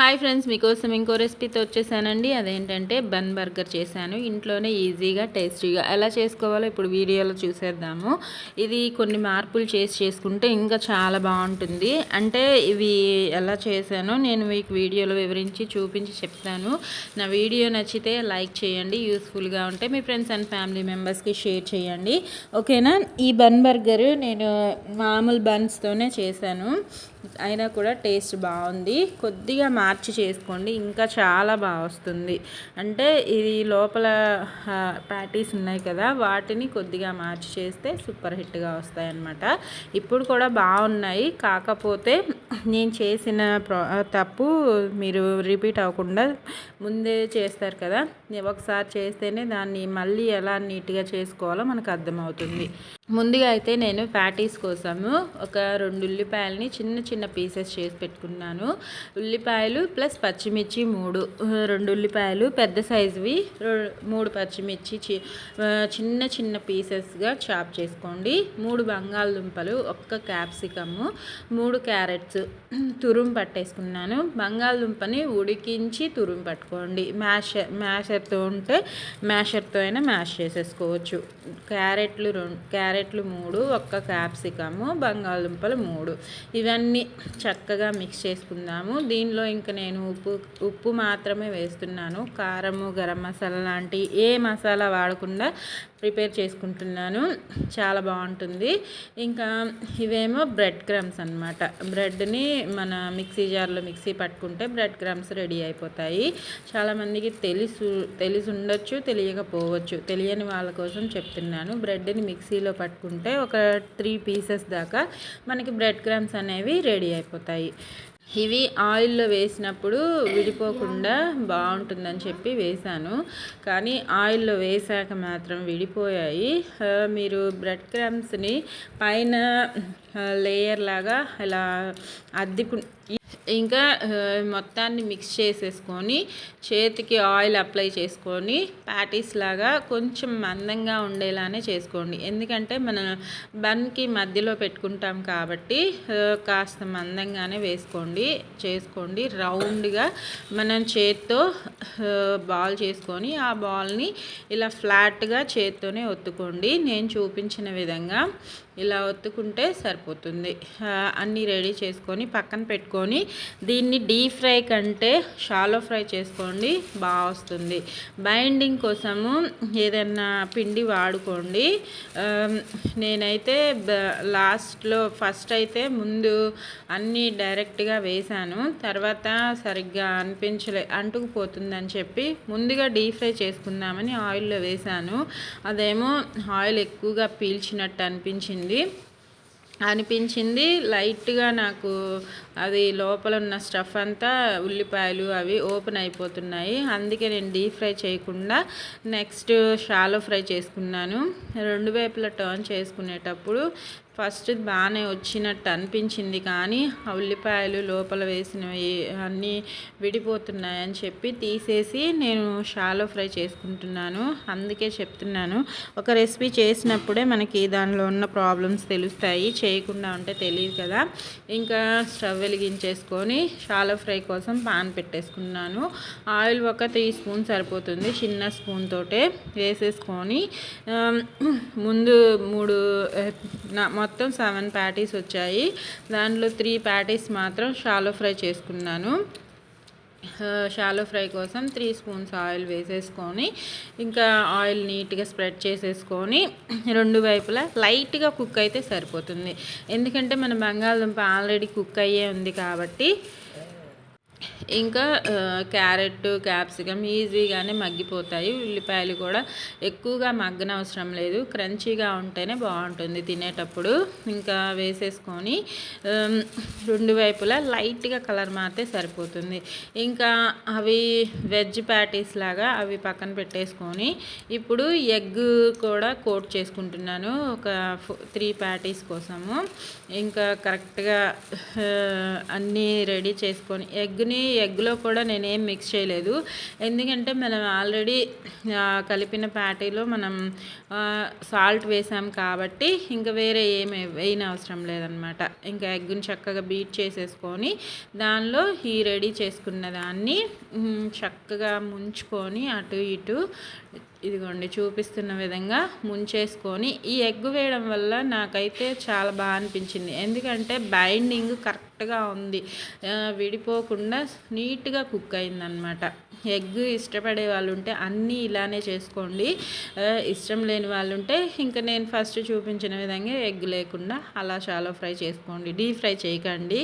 Hi friends మీకోసం ఇంకో రెసిపీతో వచ్చేసానండి. అదేంటంటే బన్ బర్గర్ చేశాను. ఇంట్లోనే ఈజీగా టేస్టీగా ఎలా చేసుకోవాలో ఇప్పుడు వీడియోలో చూసేద్దాము. ఇది కొన్ని మార్పులు చేసి చేసుకుంటే ఇంకా చాలా బాగుంటుంది. అంటే ఇవి ఎలా చేశానో నేను మీకు వీడియోలో వివరించి చూపించి చెప్తాను. నా వీడియో నచ్చితే లైక్ చేయండి యూస్ఫుల్గా ఉంటే మీ ఫ్రెండ్స్ అండ్ ఫ్యామిలీ మెంబర్స్కి షేర్ చేయండి. ఓకేనా? ఈ బన్ బర్గర్ నేను మామూలు బన్స్తోనే చేశాను. అయినా కూడా టేస్ట్ బాగుంది. కొద్దిగా మార్చి చేసుకోండి. ఇంకా చాలా బాగా వస్తుంది. అంటే ఇది లోపల ప్యాటీస్ ఉన్నాయి కదా వాటిని కొద్దిగా మార్చి చేస్తే సూపర్ హిట్గా వస్తాయి అన్నమాట ఇప్పుడు కూడా బాగున్నాయి. కాకపోతే నేను చేసిన తప్పు మీరు రిపీట్ అవ్వకుండా ముందే చేస్తారు కదా. ఒకసారి చేస్తేనే దాన్ని మళ్ళీ ఎలా నీట్గా చేసుకోవాలో మనకు అర్థమవుతుంది. ముందుగా అయితే నేను ప్యాటీస్ కోసము ఒక రెండు ఉల్లిపాయలని చిన్న చిన్న పీసెస్ చేసి పెట్టుకున్నాను. ఉల్లిపాయలు ప్లస్ పచ్చిమిర్చి మూడు రెండు ఉల్లిపాయలు పెద్ద సైజువి మూడు పచ్చిమిర్చి చిన్న చిన్న పీసెస్గా చాప్ చేసుకోండి. మూడు బంగాళదుంపలు ఒక్క క్యాప్సికము మూడు క్యారెట్స్ తురుము పట్టేసుకున్నాను. బంగాళదుంపని ఉడికించి తురుము పట్టుకోండి. మ్యాషర్ మ్యాషర్తో ఉంటే మ్యాషర్తో అయినా మ్యాష్ చేసేసుకోవచ్చు. క్యారెట్లు రెండు క్యారెట్లు మూడు ఒక్క క్యాప్సికము బంగాళదుంపలు మూడు. ఇవన్నీ చక్కగా మిక్స్ చేసుకుందాము. దీనిలో ఇంకా నేను ఉప్పు ఉప్పు మాత్రమే వేస్తున్నాను. కారము గరం మసాలా లాంటి ఏ మసాలా వాడకుండా ప్రిపేర్ చేసుకుంటున్నాను. చాలా బాగుంటుంది. ఇంకా ఇవేమో బ్రెడ్ క్రమ్స్ అనమాట బ్రెడ్ని మన మిక్సీ జార్లో మిక్సీ పట్టుకుంటే బ్రెడ్ క్రమ్స్ రెడీ అయిపోతాయి. చాలామందికి తెలుసు తెలిసి ఉండొచ్చు తెలియకపోవచ్చు. తెలియని వాళ్ళ కోసం చెప్తున్నాను. బ్రెడ్ని మిక్సీలో పట్టుకుంటే ఒక త్రీ పీసెస్ దాకా మనకి బ్రెడ్ క్రమ్స్ అనేవి రెడీ అయిపోతాయి. ఇవి ఆయిల్లో వేసినప్పుడు విడిపోకుండా బాగుంటుందని చెప్పి వేశాను. కానీ ఆయిల్లో వేశాక మాత్రం విడిపోయాయి. మీరు బ్రెడ్ క్రమ్స్ని పైన లేయర్ లాగా ఇలా అద్దికు ఇంకా మొత్తాన్ని మిక్స్ చేసేసుకొని చేతికి ఆయిల్ అప్లై చేసుకొని ప్యాటీస్ లాగా కొంచెం మందంగా ఉండేలానే చేసుకోండి. ఎందుకంటే మన బన్కి మధ్యలో పెట్టుకుంటాం కాబట్టి కాస్త మందంగానే వేసుకోండి. చేసుకోండి. రౌండ్గా మనం చేత్తో బాల్ చేసుకొని ఆ బాల్ని ఇలా ఫ్లాట్గా చేత్తోనే ఒత్తుకోండి. నేను చూపించిన విధంగా ఇలా ఒత్తుకుంటే సరిపోతుంది. అన్నీ రెడీ చేసుకొని పక్కన పెట్టుకొని దీన్ని డీప్ ఫ్రై కంటే షాలో ఫ్రై చేసుకోండి బాగా వస్తుంది. బైండింగ్ కోసము ఏదైనా పిండి వాడుకోండి. నేనైతే లాస్ట్లో ఫస్ట్ అయితే ముందు అన్నీ డైరెక్ట్గా వేశాను తర్వాత సరిగ్గా అనిపించలే అంటుకుపోతుందని చెప్పి ముందుగా డీప్ ఫ్రై చేసుకుందామని ఆయిల్లో వేశాను అదేమో ఆయిల్ ఎక్కువగా పీల్చినట్టు అనిపించింది. అనిపించింది. లైట్గా నాకు అది లోపల ఉన్న స్టఫ్ అంతా ఉల్లిపాయలు అవి ఓపెన్ అయిపోతున్నాయి. అందుకే నేను డీప్ ఫ్రై చేయకుండా నెక్స్ట్ షాలో ఫ్రై చేసుకున్నాను. రెండు వైపులా టర్న్ చేసుకునేటప్పుడు ఫస్ట్ బాగానే వచ్చినట్టు అనిపించింది కానీ ఉల్లిపాయలు లోపల వేసినవి అన్నీ విడిపోతున్నాయని చెప్పి తీసేసి నేను షాలో ఫ్రై చేసుకుంటున్నాను. అందుకే చెప్తున్నాను. ఒక రెసిపీ చేసినప్పుడే మనకి దానిలో ఉన్న ప్రాబ్లమ్స్ తెలుస్తాయి. చేయకుండా ఉంటే తెలియదు కదా. ఇంకా స్టవ్ వెలిగించేసుకొని షాలో ఫ్రై కోసం పాన్ పెట్టేసుకున్నాను. ఆయిల్ ఒక త్రీ స్పూన్ సరిపోతుంది. చిన్న స్పూన్ తోటే వేసేసుకొని ముందు మూడు మొత్తం సెవెన్ ప్యాటీస్ వచ్చాయి. దాంట్లో త్రీ ప్యాటీస్ మాత్రం షాలో ఫ్రై చేసుకున్నాను. షాలో ఫ్రై కోసం త్రీ స్పూన్స్ ఆయిల్ వేసేసుకొని ఇంకా ఆయిల్ నీట్గా స్ప్రెడ్ చేసేసుకొని రెండు వైపులా లైట్గా కుక్ అయితే సరిపోతుంది. ఎందుకంటే మన బంగాళదుంప ఆల్రెడీ కుక్ అయ్యే ఉంది కాబట్టి ఇంకా క్యారెట్ క్యాప్సికమ్ ఈజీగానే మగ్గిపోతాయి. ఉల్లిపాయలు కూడా ఎక్కువగా మగ్గన అవసరం లేదు. క్రంచీగా ఉంటేనే బాగుంటుంది తినేటప్పుడు. ఇంకా వేసేసుకొని రెండు వైపులా లైట్గా కలర్ మారితే సరిపోతుంది. ఇంకా అవి వెజ్ ప్యాటీస్ లాగా అవి పక్కన పెట్టేసుకొని ఇప్పుడు ఎగ్ కూడా కోట్ చేసుకుంటున్నాను. ఒక త్రీ ప్యాటీస్ కోసము. ఇంకా కరెక్ట్గా అన్నీ రెడీ చేసుకొని ఎగ్ని ఎగ్లో కూడా నేనేం మిక్స్ చేయలేదు. ఎందుకంటే మనం ఆల్రెడీ కలిపిన ప్యాటీలో మనం సాల్ట్ వేసాం కాబట్టి ఇంకా వేరే ఏమి వేయని అవసరం లేదనమాట ఇంకా ఎగ్గుని చక్కగా బీట్ చేసేసుకొని దానిలో ఈ రెడీ చేసుకున్న దాన్ని చక్కగా ముంచుకొని అటు ఇటు ఇదిగోండి చూపిస్తున్న విధంగా ముంచేసుకొని ఈ ఎగ్ వేయడం వల్ల నాకైతే చాలా బాగా అనిపించింది. ఎందుకంటే బైండింగ్ కరెక్ట్గా ఉంది. విడిపోకుండా నీట్గా కుక్ అయిందనమాట ఎగ్ ఇష్టపడే వాళ్ళు ఉంటే అన్నీ ఇలానే చేసుకోండి. ఇష్టం లేని వాళ్ళు ఉంటే ఇంకా నేను ఫస్ట్ చూపించిన విధంగా ఎగ్ లేకుండా అలా చాలా ఫ్రై చేసుకోండి. డీప్ ఫ్రై చేయకండి.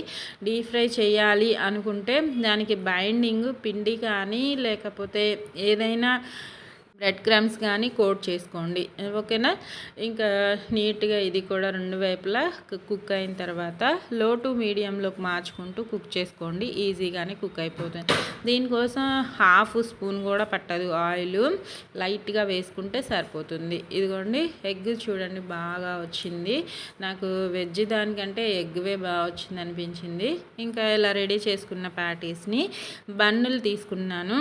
డీప్ ఫ్రై చేయాలి అనుకుంటే దానికి బైండింగ్ పిండి కానీ లేకపోతే ఏదైనా బ్రెడ్ క్రమ్స్ కానీ కోట్ చేసుకోండి. ఓకేనా? ఇంకా నీట్గా ఇది కూడా రెండు వైపులా కుక్ అయిన తర్వాత లో టు మీడియంలోకి మార్చుకుంటూ కుక్ చేసుకోండి. ఈజీగానే కుక్ అయిపోతుంది. దీనికోసం హాఫ్ స్పూన్ కూడా పట్టదు. ఆయిల్ లైట్గా వేసుకుంటే సరిపోతుంది. ఇదిగోండి ఎగ్ చూడండి బాగా వచ్చింది. నాకు వెజ్ దానికంటే ఎగ్వే బాగా వచ్చింది అనిపించింది. ఇంకా ఇలా రెడీ చేసుకున్న ప్యాటీస్ని బన్నులు తీసుకున్నాను.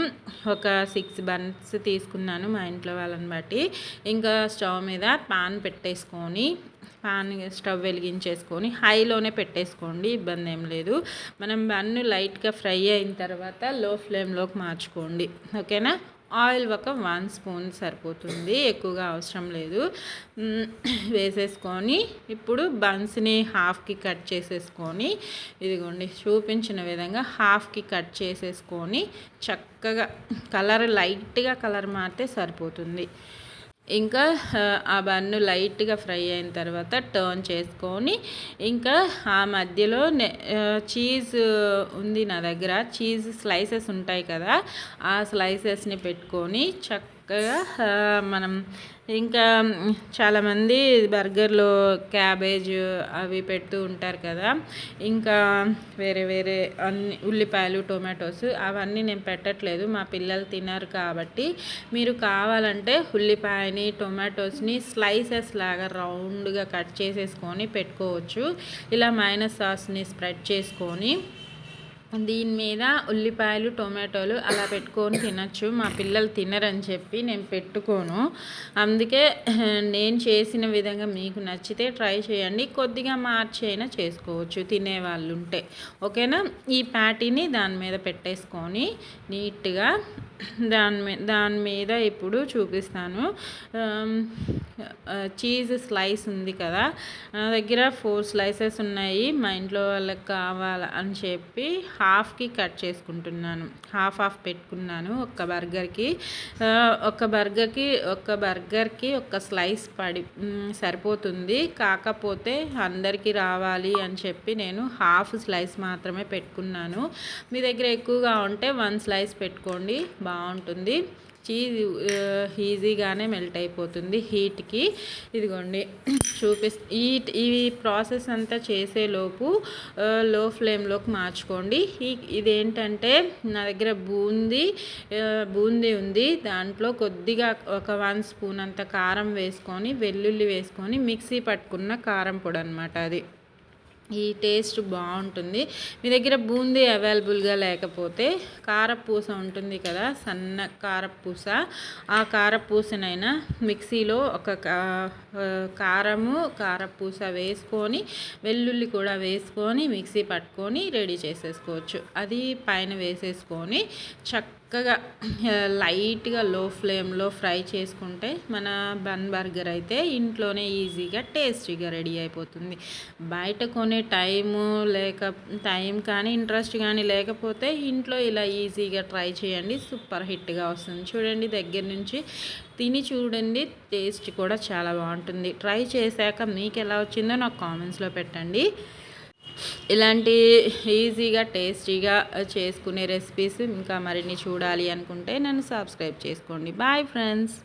ఒక సిక్స్ బన్స్ తీసుకున్నాను. మా ఇంట్లో వాళ్ళని బట్టి. ఇంకా స్టవ్ మీద పాన్ పెట్టేసుకొని పాన్ స్టవ్ వెలిగించేసుకొని హైలోనే పెట్టేసుకోండి ఇబ్బంది ఏం లేదు. మనం బన్ను లైట్గా ఫ్రై అయిన తర్వాత లో ఫ్లేమ్లోకి మార్చుకోండి. ఓకేనా? ఆయిల్ ఒక వన్ స్పూన్ సరిపోతుంది ఎక్కువగా అవసరం లేదు. వేసేసుకొని ఇప్పుడు బన్స్ని హాఫ్కి కట్ చేసేసుకొని ఇదిగోండి చూపించిన విధంగా హాఫ్కి కట్ చేసేసుకొని చక్కగా కలర్ లైట్గా కలర్ మారితే సరిపోతుంది. ఇంకా ఆ బన్ను లైట్గా ఫ్రై అయిన తర్వాత టర్న్ చేసుకొని ఇంకా ఆ మధ్యలో చీజ్ ఉంది నా దగ్గర. చీజ్ స్లైసెస్ ఉంటాయి కదా ఆ స్లైసెస్ని పెట్టుకొని చక్కగా మనం ఇంకా చాలామంది బర్గర్లో క్యాబేజ్ అవి పెడుతూ ఉంటారు కదా. ఇంకా వేరే వేరే అన్ని ఉల్లిపాయలు టొమాటోస్ అవన్నీ నేను పెట్టట్లేదు. మా పిల్లలు తినరు కాబట్టి మీరు కావాలంటే ఉల్లిపాయని టొమాటోస్ని స్లైసెస్ లాగా రౌండ్గా కట్ చేసేసుకొని పెట్టుకోవచ్చు. ఇలా మైనస్ సాస్ని స్ప్రెడ్ చేసుకొని దీని మీద ఉల్లిపాయలు టొమాటోలు అలా పెట్టుకొని తినచ్చు. మా పిల్లలు తినరని చెప్పి నేను పెట్టుకోను. అందుకే నేను చేసిన విధంగా మీకు నచ్చితే ట్రై చేయండి. కొద్దిగా మార్చి అయినా చేసుకోవచ్చు తినేవాళ్ళు ఉంటే ఓకేనా? ఈ ప్యాటీని దాని మీద పెట్టేసుకొని నీట్గా దాని మీద దాని మీద ఇప్పుడు చూపిస్తాను. చీజ్ స్లైస్ ఉంది కదా. నా దగ్గర ఫోర్ స్లైసెస్ ఉన్నాయి. మా ఇంట్లో వాళ్ళకి కావాలి అని చెప్పి హాఫ్కి కట్ చేసుకుంటున్నాను. హాఫ్ హాఫ్ పెట్టుకున్నాను ఒక్క బర్గర్కి. ఒక బర్గర్కి ఒక బర్గర్కి ఒక స్లైస్ పడి సరిపోతుంది. కాకపోతే అందరికీ రావాలి అని చెప్పి నేను హాఫ్ స్లైస్ మాత్రమే పెట్టుకున్నాను. మీ దగ్గర ఎక్కువగా ఉంటే వన్ స్లైస్ పెట్టుకోండి. బాగుంటుంది. చీజ్ ఈజీగానే మెల్ట్ అయిపోతుంది హీట్కి. ఇదిగోండి చూపిస్ ఈ ఈ ప్రాసెస్ అంతా చేసేలోపు లో ఫ్లేమ్లోకి మార్చుకోండి. ఈ ఇదేంటంటే నా దగ్గర బూందీ బూందీ ఉంది. దాంట్లో కొద్దిగా ఒక వన్ స్పూన్ అంత కారం వేసుకొని వెల్లుల్లి వేసుకొని మిక్సీ పట్టుకున్న కారం పొడి అనమాట అది. ఈ టేస్ట్ బాగుంటుంది. మీ దగ్గర బూందీ అవైలబుల్గా లేకపోతే కారపూస ఉంటుంది కదా సన్న కారపూస. ఆ కారపూసనైనా మిక్సీలో ఒక కారము కారపూస వేసుకొని వెల్లుల్లి కూడా వేసుకొని మిక్సీ పట్టుకొని రెడీ చేసేసుకోవచ్చు. అది పైన వేసేసుకొని చక్క చక్కగా లైట్గా లో ఫ్లేమ్లో ఫ్రై చేసుకుంటే మన బన్ బర్గర్ అయితే ఇంట్లోనే ఈజీగా టేస్టీగా రెడీ అయిపోతుంది. బయట కొనే టైము లేక టైం కానీ ఇంట్రెస్ట్ కానీ లేకపోతే ఇంట్లో ఇలా ఈజీగా ట్రై చేయండి. సూపర్ హిట్గా వస్తుంది. చూడండి దగ్గర నుంచి తిని చూడండి టేస్ట్ కూడా చాలా బాగుంటుంది. ట్రై చేశాక మీకు ఎలా వచ్చిందో నాకు కామెంట్స్లో పెట్టండి. ఇలాంటి ఈజీగా టేస్టీగా చేసుకునే రెసిపీస్ ఇంకా మరిన్ని చూడాలి అనుకుంటే నన్ను సబ్స్క్రైబ్ చేసుకోండి. Bye friends